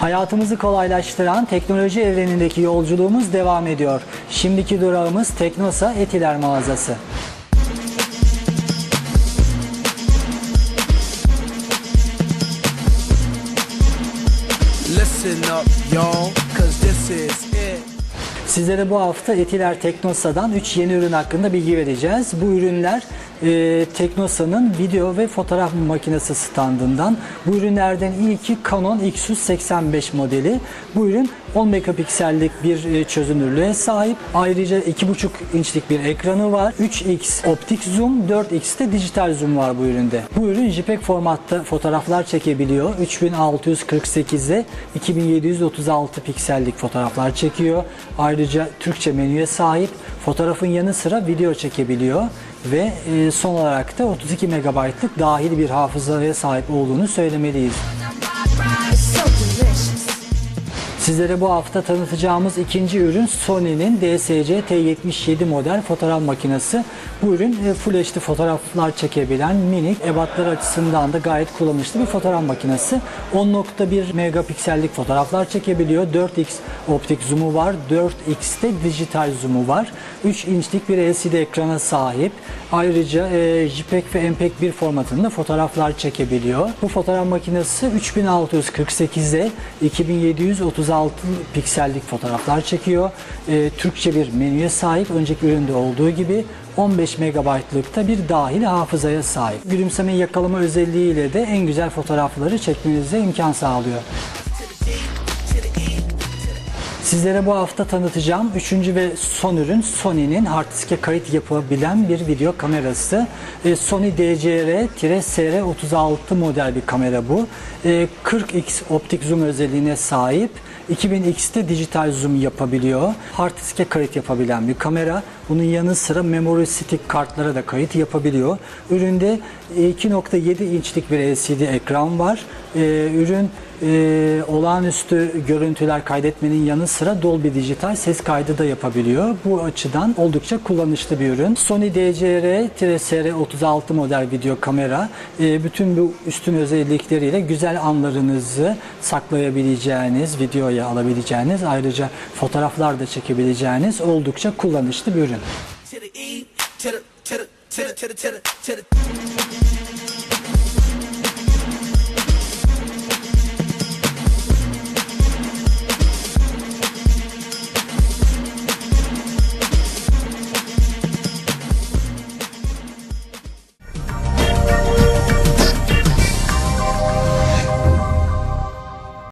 Hayatımızı kolaylaştıran teknoloji evrenindeki yolculuğumuz devam ediyor. Şimdiki durağımız Teknosa Etiler mağazası. Listen up, y'all, cause this is. Sizlere bu hafta Etiler Teknosa'dan 3 yeni ürün hakkında bilgi vereceğiz. Bu ürünler e, Teknosa'nın video ve fotoğraf makinesi standından. Bu ürünlerden ilki Canon X185 modeli. Bu ürün 10 megapiksellik bir e, çözünürlüğe sahip. Ayrıca 2,5 inçlik bir ekranı var. 3x optik zoom, 4x de dijital zoom var bu üründe. Bu ürün JPEG formatta fotoğraflar çekebiliyor. 3648'e 2736 piksellik fotoğraflar çekiyor. Ayrıca Türkçe menüye sahip. Fotoğrafın yanı sıra video çekebiliyor ve e, son olarak da 32 megabaytlık dahil bir hafızaya sahip olduğunu söylemeliyiz. Sizlere bu hafta tanıtacağımız ikinci ürün Sony'nin DSC T77 model fotoğraf makinesi. Bu ürün e, Full HD fotoğraflar çekebilen minik ebatlar açısından da gayet kullanışlı bir fotoğraf makinesi. 10.1 megapiksellik fotoğraflar çekebiliyor. 4x optik zoom'u var. 4x'te dijital zoom'u var. 3 inçlik bir LCD ekrana sahip. Ayrıca e, JPEG ve MPEG 1 formatında fotoğraflar çekebiliyor. Bu fotoğraf makinesi 3648'e 2736 piksellik fotoğraflar çekiyor. E, Türkçe bir menüye sahip. Önceki üründe olduğu gibi 15 megabaytlıkta bir dahil hafızaya sahip. Gülümseme yakalama özelliğiyle de en güzel fotoğrafları çekmenize imkan sağlıyor. Sizlere bu hafta tanıtacağım üçüncü ve son ürün Sony'nin hard diske kayıt yapabilen bir video kamerası. E, Sony DCR-SR36 model bir kamera bu. E, 40x optik zoom özelliğine sahip. 2000x'te dijital zoom yapabiliyor. Hard diske kayıt yapabilen bir kamera. Bunun yanı sıra memory stick kartlara da kayıt yapabiliyor. Üründe 2.7 inçlik bir LCD ekran var. E, ürün e, olağanüstü görüntüler kaydetmenin yanı sıra Dolby Dijital ses kaydı da yapabiliyor. Bu açıdan oldukça kullanışlı bir ürün. Sony DCR-SR36 model video kamera e, bütün bu üstün özellikleriyle güzel anlarınızı saklayabileceğiniz, videoya alabileceğiniz, ayrıca fotoğraflar da çekebileceğiniz oldukça kullanışlı bir ürün.